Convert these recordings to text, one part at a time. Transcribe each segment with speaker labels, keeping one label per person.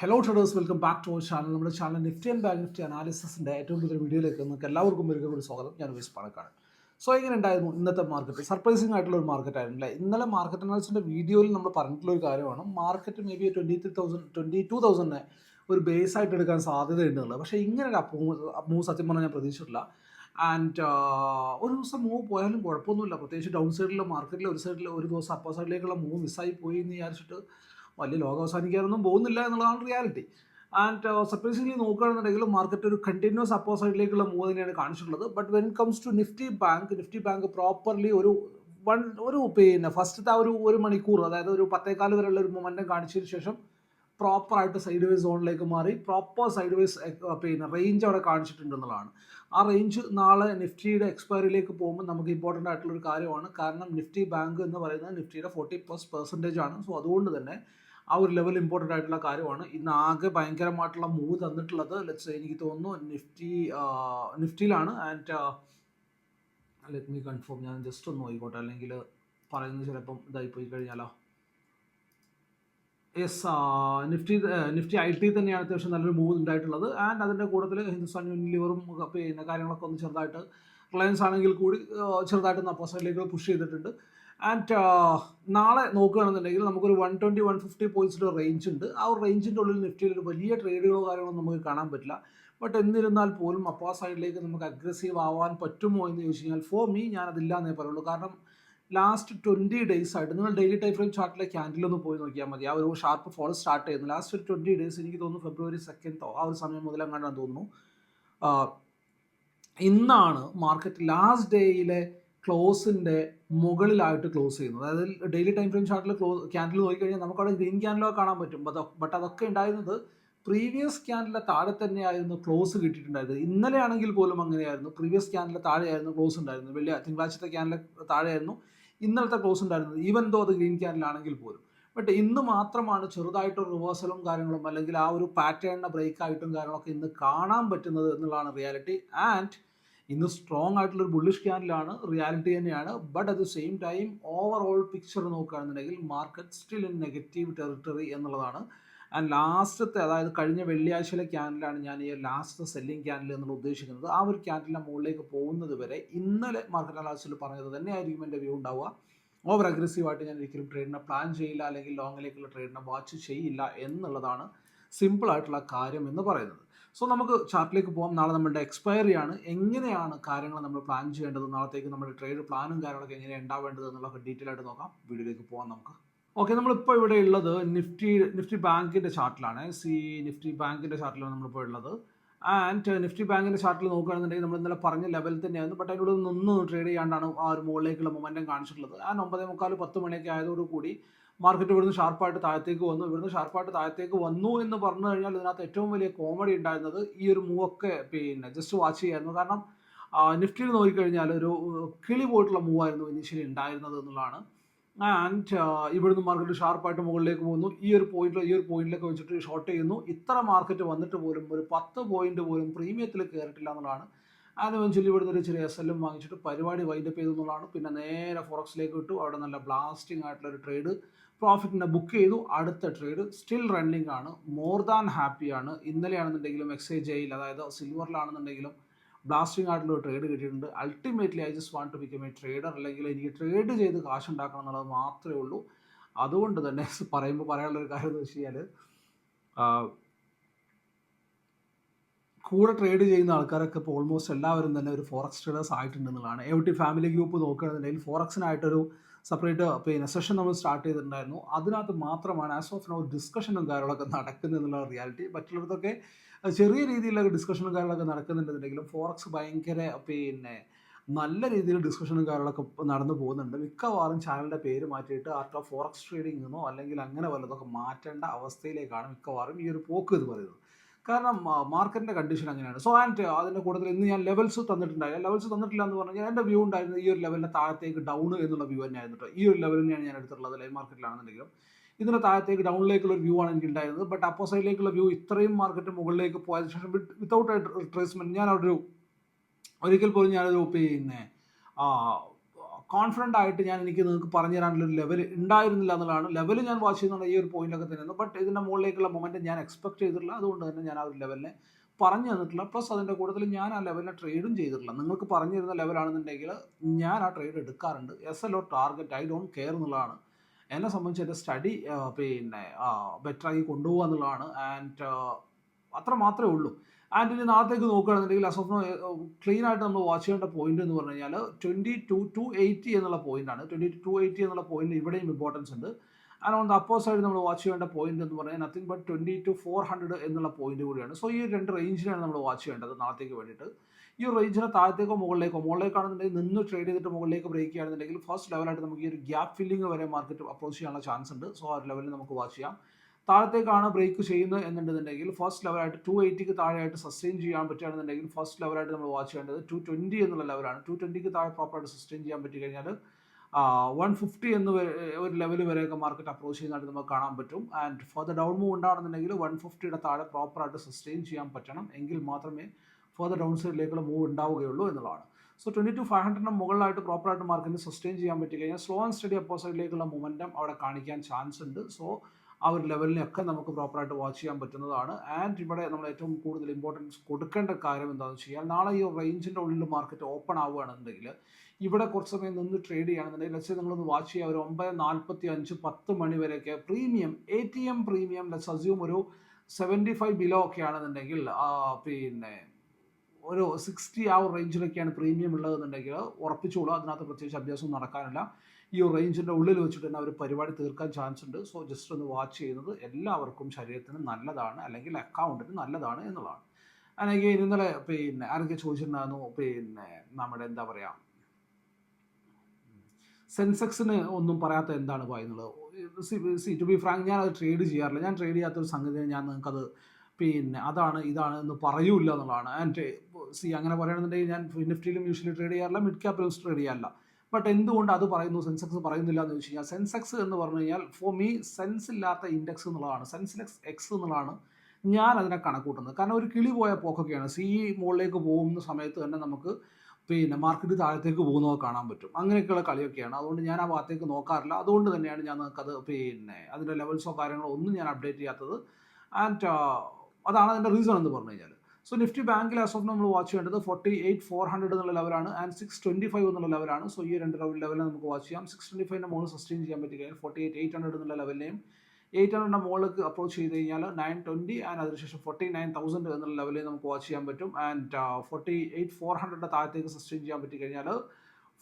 Speaker 1: Hello traders welcome back to our channel നമ്മുടെ channel Nifty and bank Nifty അനാലിസിന്റെ ഏറ്റവും പുതിയ വീഡിയോയിലേക്ക് നിങ്ങൾക്ക് എല്ലാവർക്കും ഒരിക്കൽ കൂടി സ്വാഗതം. ഞാൻ വിസ് പണക്കാണ് സോ എങ്ങനെ ഉണ്ടായിരുന്നു ഇന്നത്തെ മാർക്കറ്റ് സർപ്രൈസിംഗ് ആയിട്ടുള്ള ഒരു മാർക്കറ്റ് ആയിരുന്നു അല്ലേ? ഇന്നലെ മാർക്കറ്റ് അനാലിസിന്റെ വീഡിയോയിൽ നമ്മൾ പറഞ്ഞിട്ടുള്ള ഒരു കാര്യമാണ്. Market may be twenty three thousand twenty two തൗസൻഡിനെ ഒരു ബേസ് ആയിട്ട് എടുക്കാൻ സാധ്യതയുണ്ടെന്നുള്ളത് പക്ഷേ ഇങ്ങനെ ഒരു അപ്പ് മൂവ് സത്യം പറഞ്ഞാൽ ഞാൻ പ്രതീക്ഷിച്ചിട്ടില്ല. ആൻഡ് ഒരു ദിവസം മൂവ് പോയാലും കുഴപ്പമൊന്നുമില്ല. പ്രത്യേകിച്ച് ഡൗൺ സൈഡിലെ മാർക്കറ്റിൽ ഒരു സൈഡിൽ ഒരു ദിവസം അപ്പർ സൈഡിലേക്കുള്ള മൂവ് മിസ്സായി പോയി എന്ന് വിചാരിച്ചിട്ട് വലിയ ലോകം അവസാനിക്കാനൊന്നും പോകുന്നില്ല എന്നുള്ളതാണ് റിയാലിറ്റി ആൻഡ് സർപ്രൈസിംഗ്ലി നോക്കുകയാണെന്നുണ്ടെങ്കിൽ മാർക്കറ്റ് ഒരു കണ്ടിന്യൂസ് അപ്പോ സൈഡിലേക്കുള്ള മൂവ് തന്നെയാണ് കാണിച്ചിട്ടുള്ളത്. But when comes to Nifty bank Nifty bank properly ഒരു വൺ ഒരു പിന്നെ ഫസ്റ്റത്തെ ആ ഒരു ഒരു മണിക്കൂർ അതായത് ഒരു പത്തേക്കാൽ വരെയുള്ള ഒരു മൊമെന്റം കാണിച്ചതിന് ശേഷം പ്രോപ്പർ ആയിട്ട് സൈഡ് വൈസ് സോണിലേക്ക് മാറി പ്രോപ്പർ സൈഡ് വൈസ് പിന്നെ റേഞ്ച് അവിടെ കാണിച്ചിട്ടുണ്ടെന്നുള്ളതാണ് ആ റേഞ്ച് നാളെ നിഫ്റ്റിയുടെ എക്സ്പയറിയിലേക്ക് പോകുമ്പോൾ നമുക്ക് ഇമ്പോർട്ടന്റ് ആയിട്ടുള്ള ഒരു കാര്യമാണ്. കാരണം നിഫ്റ്റി ബാങ്ക് എന്ന് പറയുന്നത് നിഫ്റ്റിയുടെ ഫോർട്ടി പ്ലസ് പെർസെന്റേജ് ആണ്. സോ അതുകൊണ്ട് തന്നെ ആ ഒരു ലെവൽ ഇമ്പോർട്ടന്റ് ആയിട്ടുള്ള കാര്യമാണ്. ഇന്ന് ആകെ ഭയങ്കരമായിട്ടുള്ള മൂവ് തന്നിട്ടുള്ളത് ലെറ്റ്സ് എനിക്ക് തോന്നുന്നു നിഫ്റ്റി നിഫ്റ്റിയിലാണ്. ആൻഡ് ലെറ്റ് മീ കൺഫേം ഞാൻ ജസ്റ്റ് ഒന്ന് നോക്കിക്കോട്ടെ. അല്ലെങ്കിൽ പറയുന്നത് ചിലപ്പം ഇതായി പോയി കഴിഞ്ഞാലോ? Yes Nifty Nifty I T തന്നെയാണ് അത്യാവശ്യം നല്ലൊരു മൂവ് ഉണ്ടായിട്ടുള്ളത്. ആൻഡ് അതിന്റെ കൂട്ടത്തിൽ ഹിന്ദുസ്ഥാൻ യൂണിലിവറും പിന്നെ കാര്യങ്ങളൊക്കെ ഒന്ന് ചെറുതായിട്ട് റിലയൻസ് ആണെങ്കിൽ കൂടി ചെറുതായിട്ട് അപ്പോ സൈഡിലേക്ക് പുഷ് ചെയ്തിട്ടുണ്ട്. ആൻഡ് നാളെ നോക്കുകയാണെന്നുണ്ടെങ്കിൽ നമുക്കൊരു വൺ ട്വന്റി വൺ ഫിഫ്റ്റി പോയിൻസിന്റെ റേഞ്ച് ഉണ്ട്. ആ ഒരു റേഞ്ചിന്റെ ഉള്ളിൽ നിഫ്റ്റിയിൽ ഒരു വലിയ ട്രേഡുകളോ കാര്യങ്ങളോ നമുക്ക് കാണാൻ പറ്റില്ല. ബട്ട് എന്നിരുന്നാൽ പോലും അപ്പോ സൈഡിലേക്ക് നമുക്ക് അഗ്രസീവ് ആവാൻ പറ്റുമോ എന്ന് ചോദിച്ചു കഴിഞ്ഞാൽ ഫോർ മീ ഞാനതില്ല എന്നേ പറയുള്ളൂ. കാരണം ലാസ്റ്റ് ട്വന്റി ഡേയ്സ് ആയിട്ട് നിങ്ങൾ ഡെയിലി ടൈം ഫ്രെയിം ചാർട്ടിലെ ക്യാൻഡിലൊന്ന് പോയി നോക്കിയാൽ മതി. ആ ഒരു ഷാർപ്പ് ഫോൾ സ്റ്റാർട്ട് ചെയ്യുന്നു. ലാസ്റ്റ് ഒരു ട്വന്റി ഡേയ്സ് എനിക്ക് തോന്നുന്നു ഫെബ്രുവരി സെക്കൻഡോ ആ ഒരു സമയം മുതൽ അങ്ങാണ്ടാന്ന് തോന്നുന്നു ഇന്നാണ് മാർക്കറ്റ് ലാസ്റ്റ് ഡേയിലെ ക്ലോസിന്റെ മുകളിലായിട്ട് ക്ലോസ് ചെയ്യുന്നത് അതായത് ഡെയിലി ടൈം ഫ്രെയിം ചാർട്ടിൽ ക്ലോസ് ക്യാൻഡിൽ നോക്കിക്കഴിഞ്ഞാൽ നമുക്കവിടെ ഗ്രീൻ ക്യാൻഡിലോ കാണാൻ പറ്റും. ബട്ട് അതൊക്കെ ഉണ്ടായിരുന്നത് പ്രീവിയസ് ക്യാൻഡിലെ താഴെ തന്നെയായിരുന്നു ക്ലോസ് കിട്ടിയിട്ടുണ്ടായിരുന്നത്. ഇന്നലെ ആണെങ്കിൽ പോലും അങ്ങനെയായിരുന്നു. പ്രീവിയസ് ക്യാൻഡിലെ താഴെയായിരുന്നു ക്ലോസ് ഉണ്ടായിരുന്നത്. വലിയ തിങ്കളാഴ്ചത്തെ ക്യാൻഡിലെ താഴെയായിരുന്നു. ഇന്നലത്തെ ക്ലോസ് ഉണ്ടായിരുന്നത്. ഈവൻ ദോ അത് ഗ്രീൻ ക്യാൻഡിലാണെങ്കിൽ പോലും. ബട്ട് ഇന്ന് മാത്രമാണ് ചെറുതായിട്ട് റിവേഴ്സലും കാര്യങ്ങളും അല്ലെങ്കിൽ ആ ഒരു പാറ്റേണിനെ ബ്രേക്ക് ആയിട്ടും കാര്യങ്ങളൊക്കെ ഇന്ന് കാണാൻ പറ്റുന്നത് എന്നുള്ളതാണ് റിയാലിറ്റി ആൻഡ് ഇന്ന് സ്ട്രോങ് ആയിട്ടുള്ള ഒരു ബുള്ളിഷ് ക്യാൻഡിലാണ് റിയാലിറ്റി തന്നെയാണ്. But at the same time overall picture നോക്കുകയാണെന്നുണ്ടെങ്കിൽ market still in negative territory എന്നുള്ളതാണ്. ആൻഡ് ലാസ്റ്റത്തെ അതായത് കഴിഞ്ഞ വെള്ളിയാഴ്ചയിലെ ക്യാൻഡിലാണ് ഞാൻ ഈ ലാസ്റ്റ് സെല്ലിംഗ് ക്യാൻഡിൽ എന്നുള്ള ഉദ്ദേശിക്കുന്നത്. ആ ഒരു ക്യാൻഡിലെ മുകളിലേക്ക് പോകുന്നത് വരെ ഇന്നലെ മാർക്കറ്റ് അനാലിസിൽ പറഞ്ഞത് തന്നെയായിരിക്കും എന്റെ വ്യൂ ഉണ്ടാവുക. ഓവർ അഗ്രസീവായിട്ട് ഞാൻ ഒരിക്കലും ട്രേഡിനെ പ്ലാൻ ചെയ്യില്ല അല്ലെങ്കിൽ ലോങ്ങിലേക്കുള്ള ട്രേഡിനെ വാച്ച് ചെയ്യില്ല എന്നുള്ളതാണ് സിമ്പിൾ ആയിട്ടുള്ള കാര്യം എന്ന് പറയുന്നത്. സോ നമുക്ക് ചാർട്ടിലേക്ക് പോകാം നാളെ നമ്മുടെ എക്സ്പയറി ആണ്. എങ്ങനെയാണ് കാര്യങ്ങൾ നമ്മൾ പ്ലാൻ ചെയ്യേണ്ടത്? നാളത്തേക്ക് നമ്മുടെ ട്രേഡ് പ്ലാനും കാര്യങ്ങളൊക്കെ എങ്ങനെയാണ് ഉണ്ടാവേണ്ടത് എന്നുള്ളതൊക്കെ ഡീറ്റെയിൽ ആയിട്ട് നോക്കാം. വീഡിയോയിലേക്ക് പോകാം നമുക്ക്. ഓക്കെ നമ്മളിപ്പോൾ ഇവിടെ ഉള്ളത് നിഫ്റ്റി നിഫ്റ്റി ബാങ്കിന്റെ ചാർട്ടിലാണ് സി നിഫ്റ്റി ബാങ്കിന്റെ ചാർട്ടിലാണ് നമ്മളിപ്പോൾ ഉള്ളത്. ആൻഡ് നിഫ്റ്റി ബാങ്കിന്റെ ചാർട്ടിൽ നോക്കുകയാണെന്നുണ്ടെങ്കിൽ നമ്മൾ ഇന്നലെ പറഞ്ഞ ലെവൽ തന്നെയായിരുന്നു. ബട്ട് അതിനോട് നിന്ന് ട്രേഡ് ചെയ്യാണ്ടാണ് ആ ഒരു മുകളിലേക്കുള്ള മൊമെന്റം കാണിച്ചിട്ടുള്ളത്. ആൻഡ് ഒമ്പതേ മുക്കാൽ പത്ത് മണിയൊക്കെ ആയതോടുകൂടി മാർക്കറ്റ് ഇവിടുന്ന് ഷാർപ്പായിട്ട് താഴത്തേക്ക് വന്നു. ഇവിടുന്ന് ഷാർപ്പായിട്ട് താഴത്തേക്ക് വന്നു എന്ന് പറഞ്ഞു കഴിഞ്ഞാൽ ഇതിനകത്ത് ഏറ്റവും വലിയ കോമഡി ഉണ്ടായിരുന്നത് ഈ ഒരു മൂവൊക്കെ പിന്നെ ജസ്റ്റ് വാച്ച് ചെയ്യായിരുന്നു. കാരണം നിഫ്റ്റിയിൽ നോക്കിക്കഴിഞ്ഞാൽ ഒരു കിളി പോയിട്ടുള്ള മൂവായിരുന്നു ഇനീഷ്യലി ഉണ്ടായിരുന്നത് എന്നുള്ളതാണ്. ആൻഡ് ഇവിടുന്ന് മാർക്കറ്റ് ഷാർപ്പായിട്ട് മുകളിലേക്ക് പോകുന്നു. ഈ ഒരു പോയിന്റിൽ ഈ ഒരു പോയിന്റിലൊക്കെ വെച്ചിട്ട് ഷോർട്ട് ചെയ്യുന്നു. ഇത്ര മാർക്കറ്റ് വന്നിട്ട് പോലും ഒരു പത്ത് പോയിന്റ് പോലും പ്രീമിയത്തിൽ കയറിയിട്ടില്ല എന്നുള്ളതാണ്. ആൻഡ് വെഞ്ചുവലി ഇവിടുന്ന് ഒരു ചെറിയ എസ് എല്ലും വാങ്ങിച്ചിട്ട് പരിപാടി വൈൻഡപ്പ് ചെയ്തു എന്നുള്ളതാണ് പിന്നെ നേരെ ഫോറക്സിലേക്ക് വിട്ടു അവിടെ നല്ല ബ്ലാസ്റ്റിംഗ് ആയിട്ടുള്ള ഒരു ട്രേഡ് പ്രോഫിറ്റിനെ ബുക്ക് ചെയ്തു. അടുത്ത ട്രേഡ് സ്റ്റിൽ റണ്ണിങ് ആണ്. മോർ ദാൻ ഹാപ്പിയാണ് ഇന്നലെയാണെന്നുണ്ടെങ്കിലും എക്സൈജ് ജെയിൽ അതായത് സിൽവറിലാണെന്നുണ്ടെങ്കിലും ബ്ലാസ്റ്റിംഗ് ആയിട്ടുള്ള ട്രേഡ് കിട്ടിയിട്ടുണ്ട്. Ultimately I just want to become a trader അല്ലെങ്കിൽ എനിക്ക് ട്രേഡ് ചെയ്ത് കാശ് ഉണ്ടാക്കണം എന്നുള്ളത് മാത്രമേ ഉള്ളൂ. അതുകൊണ്ട് തന്നെ പറയുമ്പോൾ പറയാനുള്ള ഒരു കാര്യം എന്ന് വെച്ച് കഴിഞ്ഞാൽ കൂടെ ട്രേഡ് ചെയ്യുന്ന ആൾക്കാരൊക്കെ ഇപ്പോൾ ഓൾമോസ്റ്റ് എല്ലാവരും തന്നെ ഒരു ഫോറക്സ് ട്രേഡേഴ്സ് ആയിട്ടുണ്ടെന്നുള്ളതാണ് എവിടി ഫാമിലി ഗ്രൂപ്പ് നോക്കുകയാണെന്നുണ്ടെങ്കിൽ ഫോറക്സിനായിട്ടൊരു സെപ്പറേറ്റ് പിന്നെ സെഷൻ നമ്മൾ സ്റ്റാർട്ട് ചെയ്തിട്ടുണ്ടായിരുന്നു. അതിനകത്ത് മാത്രമാണ് ആസ് ഓഫ് നോ ഡിസ്കഷനും കാര്യങ്ങളൊക്കെ നടക്കുന്നത് എന്നുള്ള റിയാലിറ്റി മറ്റുള്ളവർക്കൊക്കെ ചെറിയ രീതിയിലുള്ള ഡിസ്കഷനും കാര്യങ്ങളൊക്കെ നടക്കുന്നുണ്ടെന്നുണ്ടെങ്കിലും ഫോറക്സ് ഭയങ്കര പിന്നെ നല്ല രീതിയിൽ ഡിസ്കഷനും കാര്യങ്ങളൊക്കെ നടന്നു പോകുന്നുണ്ട്. മിക്കവാറും ചാനലിന്റെ പേര് മാറ്റിയിട്ട് ആർട്ട് ഓഫ് ഫോറക്സ് ട്രേഡിംഗ് എന്നോ അല്ലെങ്കിൽ അങ്ങനെ വല്ലതൊക്കെ മാറ്റേണ്ട അവസ്ഥയിലേക്കാണ് മിക്കവാറും ഈ ഒരു പോക്ക് എന്ന് പറയുന്നത്. കാരണം മാർക്കറ്റിന്റെ കണ്ടീഷൻ അങ്ങനെയാണ്. സോ ആൻഡ് അതിന്റെ കൂടുതൽ ഇന്ന് ഞാൻ ലെവൽസ് തന്നിട്ടുണ്ടായില്ല. ലെവൽസ് തന്നിട്ടില്ല എന്ന് പറഞ്ഞാൽ എന്റെ വ്യൂ ഉണ്ടായിരുന്നത് ഈ ഒരു ലെവലിന്റെ താഴത്തേക്ക് ഡൗൺ എന്നുള്ള വ്യൂ തന്നെയായിരുന്നു കേട്ടോ ഈ ഒരു ലെവലിനെയാണ് ഞാൻ എടുത്തിട്ടുള്ളത് ലൈവ് മാർക്കറ്റിലാണെന്നുണ്ടെങ്കിലും ഇതിന്റെ താഴത്തേക്ക് ഡൗണിലേക്കുള്ള ഒരു വ്യൂ ആണ് എനിക്ക് ഉണ്ടായിരുന്നത് ബട്ട് അപ്പോ സൈഡിലേക്കുള്ള വ്യൂ ഇത്രയും മാർക്കറ്റ് മുകളിലേക്ക് പോയതിനു ശേഷം വിത്തൗട്ട് റിട്രേസ്മെന്റ് ഞാൻ അവിടെ ഒരു ഒരിക്കൽ പോലും ഞാനൊരു പിന്നെ കോൺഫിഡന്റ് ആയിട്ട് ഞാൻ എനിക്ക് നിങ്ങൾക്ക് പറഞ്ഞു തരാനുള്ള ഒരു ലെവൽ ഉണ്ടായിരുന്നില്ല എന്നുള്ളതാണ്. ലെവൽ ഞാൻ വാച്ച് ചെയ്യുന്നുണ്ട് ഈ ഒരു പോയിന്റൊക്കെ തന്നെയാണ്. ബട്ട് ഇതിന്റെ മുകളിലേക്കുള്ള മൊമെന്റ് ഞാൻ എക്സ്പെക്ട് ചെയ്തിട്ടില്ല. അതുകൊണ്ട് തന്നെ ഞാൻ ആ ഒരു ലെവലിനെ പറഞ്ഞു തന്നിട്ടില്ല. പ്ലസ് അതിന്റെ കൂടുതൽ ഞാൻ ആ ലെവലിനെ ട്രേഡും ചെയ്തിട്ടില്ല. നിങ്ങൾക്ക് പറഞ്ഞു തരുന്ന ലെവലാണെന്നുണ്ടെങ്കിൽ ഞാൻ ആ ട്രേഡ് എടുക്കാറുണ്ട്. S L O target I don't care എന്നുള്ളതാണ്. എന്നെ സംബന്ധിച്ച് എന്റെ സ്റ്റഡി പിന്നെ ബെറ്ററാക്കി കൊണ്ടുപോകുക എന്നുള്ളതാണ്. ആൻഡ് അത്ര മാത്രമേ ഉള്ളൂ. ആൻഡ് ഇനി നാളത്തേക്ക് നോക്കുകയാണെന്നുണ്ടെങ്കിൽ അസോഫ് ക്ലീൻ ആയിട്ട് നമ്മൾ വാച്ച് ചെയ്യേണ്ട പോയിന്റ് എന്ന് പറഞ്ഞു കഴിഞ്ഞാൽ ട്വന്റി ടു ടു എയ്റ്റി എന്നുള്ള പോയിന്റാണ് ട്വന്റി ടു എയ്റ്റി എന്നുള്ള പോയിന്റ് ഇവിടെയും ഇമ്പോർട്ടൻസ് ഉണ്ട്. And on the up side നമ്മൾ വാച്ച് ചെയ്യേണ്ട പോയിന്റ് എന്ന് പറഞ്ഞാൽ nothing but twenty two four hundred എന്നുള്ള പോയിന്റ് കൂടിയാണ്. സോ ഈ രണ്ട് റേഞ്ചിലാണ് നമ്മൾ വാച്ച് ചെയ്യേണ്ടത് നാളത്തേക്ക് വേണ്ടിയിട്ട്. ഈ റേഞ്ചിനെ താഴത്തേക്കോ മുകളിലേക്കോ മുകളിലേക്കാണെന്നുണ്ടെങ്കിൽ നിന്ന് ട്രേഡ് ചെയ്തിട്ട് മുകളിലേക്ക് ബ്രേക്ക് ചെയ്യുകയാണെന്നുണ്ടെങ്കിൽ ഫസ്റ്റ് ലെവലായിട്ട് നമുക്ക് ഈ ഒരു ഗ്യാപ്പ് ഫില്ലിംഗ് വരെ മാർക്കറ്റ് അപ്രോച്ച് ചെയ്യാനുള്ള ചാൻസ് ഉണ്ട്. സോ ആ ലെവലിൽ നമുക്ക് വാച്ച് ചെയ്യാം. താഴത്തേക്കാണ് ബ്രേക്ക് ചെയ്യുന്നത് എന്നുണ്ടെന്നുണ്ടെങ്കിൽ ഫസ്റ്റ് ലെവലായിട്ട് ടു എയ്റ്റിക്ക് താഴെയായിട്ട് സസ്റ്റെയിൻ ചെയ്യാൻ പറ്റുകയാണെന്നുണ്ടെങ്കിൽ ഫസ്റ്റ് ലെവലായിട്ട് നമ്മൾ വാച്ച് ചെയ്യേണ്ടത് ടു ട്വന്റി എന്നുള്ള ലെവലാണ് ടു ട്വന്റിക്ക് താഴെ പ്രോപ്പറായിട്ട് സസ്റ്റെയിൻ ചെയ്യാൻ പറ്റി കഴിഞ്ഞാൽ വൺ ഫിഫ്റ്റി എന്ന് ഒരു ലെവൽ വരെയൊക്കെ മാർക്കറ്റ് അപ്രോച്ച് ചെയ്യുന്നതായിട്ട് നമുക്ക് കാണാൻ പറ്റും. And for the down move ഉണ്ടാകണമെന്നുണ്ടെങ്കിൽ one ഫിഫ്റ്റിയുടെ താഴെ പ്രോപ്പറായിട്ട് സസ്റ്റെയിൻ ചെയ്യാൻ പറ്റണം. എങ്കിൽ മാത്രമേ ഫോർ ദ ഡൗൺ സൈഡിലേക്കുള്ള മൂവ് ഉണ്ടാവുകയുള്ളൂ എന്നുള്ളതാണ്. സോ ട്വന്റി ടു ഫൈവ് ഹൺഡ്രഡിന് മുകളിലായിട്ട് പ്രോപ്പറായിട്ട് മാർക്കറ്റിന് സസ്റ്റെയിൻ ചെയ്യാൻ പറ്റി കഴിഞ്ഞാൽ സ്ലോ ആൻഡ് സ്റ്റഡി അപ്പോസൈഡിലേക്കുള്ള മൊമെന്റം അവിടെ കാണിക്കാൻ ചാൻസ് ഉണ്ട്. സോ ആ ഒരു ലെവലിനെയൊക്കെ നമുക്ക് പ്രോപ്പറായിട്ട് വാച്ച് ചെയ്യാൻ പറ്റുന്നതാണ്. ആൻഡ് ഇവിടെ നമ്മൾ ഏറ്റവും കൂടുതൽ ഇമ്പോർട്ടൻസ് കൊടുക്കേണ്ട കാര്യം എന്താണെന്ന് വെച്ച് കഴിഞ്ഞാൽ നാളെ ഈ റേഞ്ചിന്റെ ഉള്ളിൽ മാർക്കറ്റ് ഓപ്പൺ ആവുകയാണെന്നുണ്ടെങ്കിൽ ഇവിടെ കുറച്ച് സമയം നിന്ന് ട്രേഡ് ചെയ്യുകയാണെന്നുണ്ടെങ്കിൽ ലക്ഷ്യം നിങ്ങളൊന്ന് വാച്ച് ചെയ്യുക ഒരു ഒമ്പത് നാൽപ്പത്തി അഞ്ച് പത്ത് മണി വരെയൊക്കെ premium A T M premium less assume ഒരു സെവന്റി ഫൈവ് ബിലോ ഒക്കെ ആണെന്നുണ്ടെങ്കിൽ പിന്നെ ഒരു സിക്സ്റ്റി ആ ഒരു റേഞ്ചിലൊക്കെയാണ് പ്രീമിയം ഉള്ളതെന്നുണ്ടെങ്കിൽ ഉറപ്പിച്ചോളൂ അതിനകത്ത് പ്രത്യേകിച്ച് അഭ്യാസം നടക്കാനില്ല. ഈ ഒരു റേഞ്ചിന്റെ ഉള്ളിൽ വെച്ചിട്ട് തന്നെ അവർ പരിപാടി തീർക്കാൻ ചാൻസ് ഉണ്ട്. സോ ജസ്റ്റ് ഒന്ന് വാച്ച് ചെയ്യുന്നത് എല്ലാവർക്കും ശരീരത്തിന് നല്ലതാണ്. അല്ലെങ്കിൽ അക്കൗണ്ടിന് നല്ലതാണ് എന്നുള്ളതാണ്. അല്ലെങ്കിൽ ഇന്നലെ പിന്നെ ആരൊക്കെ ചോദിച്ചിട്ടുണ്ടായിരുന്നു? പിന്നെ നമ്മുടെ എന്താ പറയുക സെൻസെക്സിന് ഒന്നും പറയാത്ത എന്താണ് പറയുന്നത്? സി ടു ബി ഫ്രാങ്ക് ഞാൻ അത് ട്രേഡ് ചെയ്യാറില്ല. ഞാൻ ട്രേഡ് ചെയ്യാത്തൊരു സംഗതി ഞാൻ നിങ്ങൾക്കത് പിന്നെ അതാണ് ഇതാണ് എന്ന് പറയൂല എന്നുള്ളതാണ്. ആൻഡ് സി അങ്ങനെ പറയുകയാണെന്നുണ്ടെങ്കിൽ ഞാൻ നിഫ്റ്റിയിലും യൂഷ്വലി ട്രേഡ് ചെയ്യാറില്ല മിഡ് ക്യാപ്പിലും ട്രേഡ് ചെയ്യാറില്ല. ബട്ട് എന്തുകൊണ്ട് അത് പറയുന്നു സെൻസെക്സ് പറയുന്നില്ല എന്ന് വെച്ച് കഴിഞ്ഞാൽ സെൻസെക്സ് എന്ന് പറഞ്ഞു കഴിഞ്ഞാൽ ഫോർ മീ സെൻസ് ഇല്ലാത്ത ഇൻഡെക്സ് എന്നുള്ളതാണ്. സെൻസിലെക്സ് എക്സ് എന്നുള്ളതാണ് ഞാൻ അതിനെ കണക്കൂട്ടുന്നത്. കാരണം ഒരു കിളി പോയ പോക്കൊക്കെയാണ്. സി മുകളിലേക്ക് പോകുന്ന സമയത്ത് തന്നെ നമുക്ക് പിന്നെ മാർക്കറ്റ് താഴത്തേക്ക് പോകുന്നത് കാണാൻ പറ്റും. അങ്ങനെയൊക്കെയുള്ള കളിയൊക്കെയാണ്. അതുകൊണ്ട് ഞാൻ ആ ഭാഗത്തേക്ക് നോക്കാറില്ല. അതുകൊണ്ട് തന്നെയാണ് ഞാൻ നിങ്ങൾക്കത് പിന്നെ അതിന്റെ ലെവൽസോ കാര്യങ്ങളോ ഒന്നും ഞാൻ അപ്ഡേറ്റ് ചെയ്യാത്തത്. ആൻഡ് അതാണ് അതിന്റെ റീസൺ എന്ന് പറഞ്ഞു കഴിഞ്ഞാൽ സോ നിഫ്റ്റി ബാങ്കിൽ ആസ് ഓഫ് നമ്മൾ വാച്ച് ചെയ്യേണ്ടത് ഫോർട്ടി എയ്റ്റ് ഫോർ ഹൺഡ്രഡ് എന്നുള്ള ലെവലാണ് ആൻഡ് സിക്സ് ട്വന്റി ഫൈവ് എന്നുള്ള ലെവലാണ് സോ ഈ രണ്ട് ലെവലിൽ നമുക്ക് വാച്ച് ചെയ്യാം. സിക്സ് ട്വന്റി ഫൈവിന്റെ മുകളിൽ സസ്റ്റെയിൻ ചെയ്യാൻ പറ്റി കഴിഞ്ഞാൽ ഫോർട്ടി എയ്റ്റ് എയ്റ്റ് ഹൺഡ്രഡ് എന്നുള്ള ലെവലിനെയും എയ്റ്റ് ഹൺഡ്രഡിന്റെ മുകളിലേക്ക് അപ്രോച്ച് ചെയ്ത് കഴിഞ്ഞാൽ നയൻ ട്വന്റി ആൻഡ് അതിനുശേഷം ഫോർട്ടി നയൻ തൗസൻഡ് എന്നുള്ള ലെവലിൽ നമുക്ക് വാച്ച് ചെയ്യാൻ പറ്റും. ആൻഡ് ഫോർട്ടി എയ്റ്റ് ഫോർ ഹൺഡ്രഡിന്റെ താഴത്തേക്ക് സസ്റ്റെയിൻ ചെയ്യാൻ പറ്റി കഴിഞ്ഞാൽ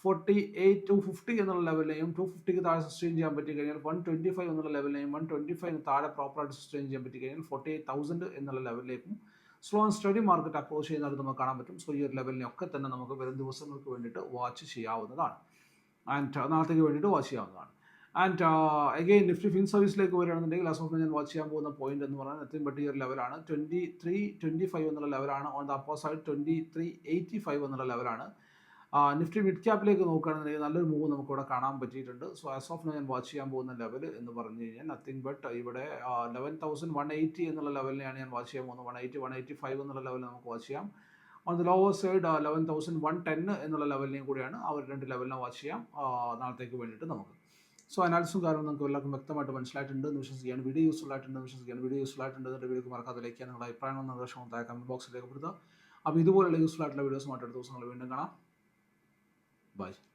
Speaker 1: ഫോർട്ടി എയ്റ്റ് ടു ഫിഫ്റ്റി എന്നുള്ള ലെവലിനെയും ടു ഫിഫ്റ്റിക്ക് താഴെ സസ്റ്റെയിൻ ചെയ്യാൻ പറ്റി കഴിഞ്ഞാൽ വൺ ട്വന്റി ഫൈവ് എന്നുള്ള ലെവലിനെയും വൺ ട്വന്റി ഫൈവ് താഴെ പ്രോപ്പറായിട്ട് സസ്റ്റെയിൻ ചെയ്യാൻ പറ്റി കഴിഞ്ഞാൽ ഫോർട്ടി എയ്റ്റ് തൗസൻഡ് എന്നുള്ള ലെവലിലേക്കും slow and steady market approach ചെയ്യുന്നത് നമുക്ക് കാണാൻ പറ്റും. സോ ഈ ഒരു ലെവലിനെ ഒക്കെ തന്നെ നമുക്ക് വരും ദിവസങ്ങൾക്ക് വേണ്ടിയിട്ട് വാച്ച് ചെയ്യാവുന്നതാണ്. ആൻഡ് നാളത്തേക്ക് വേണ്ടിയിട്ട് വാച്ച് ചെയ്യാവുന്നതാണ്. ആൻഡ് അഗെയിൻ നിഫ്റ്റി ഫിൻ സർവീസിലേക്ക് വരികയാണെന്നുണ്ടെങ്കിൽ ലാസ്റ്റ് ഓഫ് ഞാൻ വാച്ച് ചെയ്യാൻ പോകുന്ന പോയിന്റ് എന്ന് പറഞ്ഞാൽ എത്രയും പറ്റിയ ഒരു ലെവലാണ് ട്വന്റി ത്രീ ട്വന്റി ഫൈവ് എന്നുള്ള ലെവലാണ് on the up side twenty three eighty five എന്നുള്ള ലെവലാണ് നിഫ്റ്റി മിഡ് ക്യാപ്പിലേക്ക് നോക്കുകയാണെന്നുണ്ടെങ്കിൽ നല്ലൊരു മൂവ് നമുക്ക് ഇവിടെ കാണാൻ പറ്റിയിട്ടുണ്ട്. സോ ആസ് ഓഫ് ഞാൻ വാച്ച് ചെയ്യാൻ പോകുന്ന ലെവൽ എന്ന് പറഞ്ഞു കഴിഞ്ഞാൽ നത്തിങ് ബട്ട് ഇവിടെ ലെവൻ തൗസൻഡ് വൺ എയ്റ്റി എന്നുള്ള ലെവലിനെയാണ് ഞാൻ വാച്ച് ചെയ്യാൻ പോകുന്നത്. One eighty one eighty five എന്നുള്ള ലെവലിൽ നമുക്ക് വാച്ച് ചെയ്യാം. On the lower side eleven thousand one ten എന്നുള്ള ലെവലിനെയും കൂടിയാണ് ആ ഒരു രണ്ട് ലെവലിനെ വാച്ച് ചെയ്യാം നാളത്തേക്ക് വേണ്ടിയിട്ട് നമുക്ക്. സോ അനാലിസും കാരണം നിങ്ങൾക്ക് എല്ലാവർക്കും വ്യക്തമായിട്ട് മനസ്സിലായിട്ടുണ്ട് എന്ന് വിശ്വസിക്കുകയാണ്. വീഡിയോ യൂസ്ഫുൾ ആയിട്ടുണ്ട് എന്ന് വിശ്വസിക്കുകയാണ്. വീഡിയോ യൂസ്ഫുൾ ആയിട്ടുണ്ട് എന്റെ വീഡിയോക്ക് മറക്കാതെ ലൈക്ക് ചെയ്യാൻ നിങ്ങളുടെ അഭിപ്രായങ്ങളും നിർദ്ദേശങ്ങളും താഴെ കമന്റ് ബോക്സിൽ രേഖപ്പെടുത്തുക അപ്പോൾ ഇതുപോലുള്ള യൂസ്ഫുൾ ആയിട്ടുള്ള വീഡിയോസ് അടുത്ത ദിവസങ്ങൾ വീണ്ടും കാണാം. Bye.